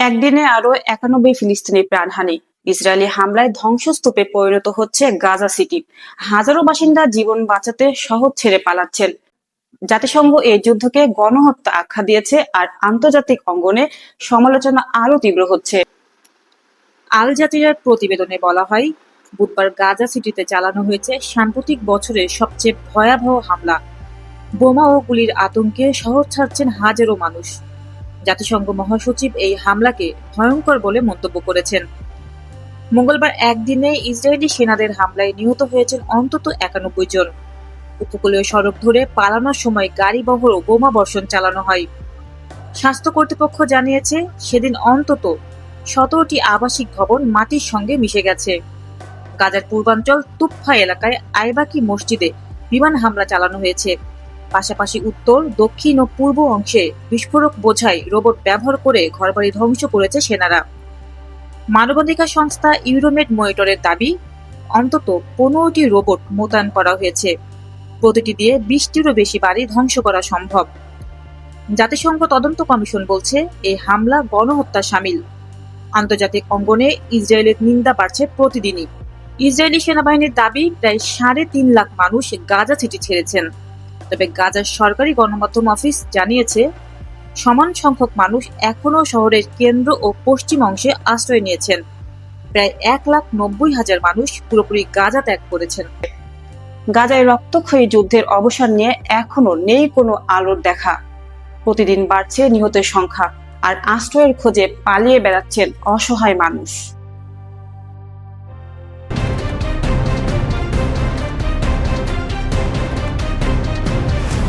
একদিনে আরও একানব্বই ফিলিস্তিনি প্রাণহানি। ইসরায়েলি হামলায় ধ্বংসস্তূপে পরিণত হচ্ছে গাজা সিটি। হাজারো বাসিন্দা জীবন বাঁচাতে শহর ছেড়ে পালাচ্ছেন। জাতিসংঘ এই যুদ্ধকে গণহত্যা আখ্যা দিয়েছে আর আন্তর্জাতিক অঙ্গনে সমালোচনা আরও তীব্র হচ্ছে। আল জাজিরার প্রতিবেদনে বলা হয়, বুধবার গাজা সিটিতে চালানো হয়েছে সাম্প্রতিক বছরের সবচেয়ে ভয়াবহ হামলা। বোমা ও গুলির আতঙ্কে শহর ছাড়ছেন হাজারো মানুষ। জাতিসংঘ মহাসচিব এই হামলাকে ভয়ঙ্কর বলে মন্তব্য করেছেন। মঙ্গলবার একদিনে ইসরায়েলি সেনাদের হামলায় নিহত হয়েছেন অন্তত একানব্বই জন। উপকূলীয় সড়ক ধরে পালানোর সময় গাড়ি বহর ও বোমা বর্ষণ চালানো হয়। স্বাস্থ্য কর্তৃপক্ষ জানিয়েছে, সেদিন অন্তত সতেরোটি আবাসিক ভবন মাটির সঙ্গে মিশে গেছে। গাজার পূর্বাঞ্চল তুফা এলাকায় আইবাকি মসজিদে বিমান হামলা চালানো হয়েছে। পাশাপাশি উত্তর, দক্ষিণ ও পূর্ব অংশে বিস্ফোরক বোঝাই রোবট ব্যবহার করে ঘরবাড়ি ধ্বংস করেছে সেনারা। মানবাধিকার সংস্থা ইউরোমেড মনিটরের দাবি, অন্তত পনেরোটি রোবট মোতায়েন করা হয়েছে। প্রতিটি দিয়ে বিশটিরও বেশি বাড়ি ধ্বংস করা সম্ভব। জাতিসংঘ তদন্ত কমিশন বলছে এই হামলা গণহত্যা সামিল। আন্তর্জাতিক অঙ্গনে ইসরায়েলের নিন্দা বাড়ছে প্রতিদিনই। ইসরায়েলি সেনাবাহিনীর দাবি, প্রায় সাড়ে তিন লাখ মানুষ গাজা সিটি ছেড়েছেন। তবে গাজার সরকারি গণমাধ্যম অফিস জানিয়েছে, সমান সংখ্যক মানুষ এখনও শহরের কেন্দ্র ও পশ্চিম অংশে আশ্রয় নিয়েছেন। প্রায় এক লাখ নব্বই হাজার মানুষ পুরোপুরি গাজা ত্যাগ করেছেন। গাজায় রক্তক্ষয়ী যুদ্ধের অবসান নিয়ে এখনও নেই কোনো আলোর দেখা। প্রতিদিন বাড়ছে নিহতের সংখ্যা, আর আশ্রয়ের খোঁজে পালিয়ে বেড়াচ্ছেন অসহায় মানুষ।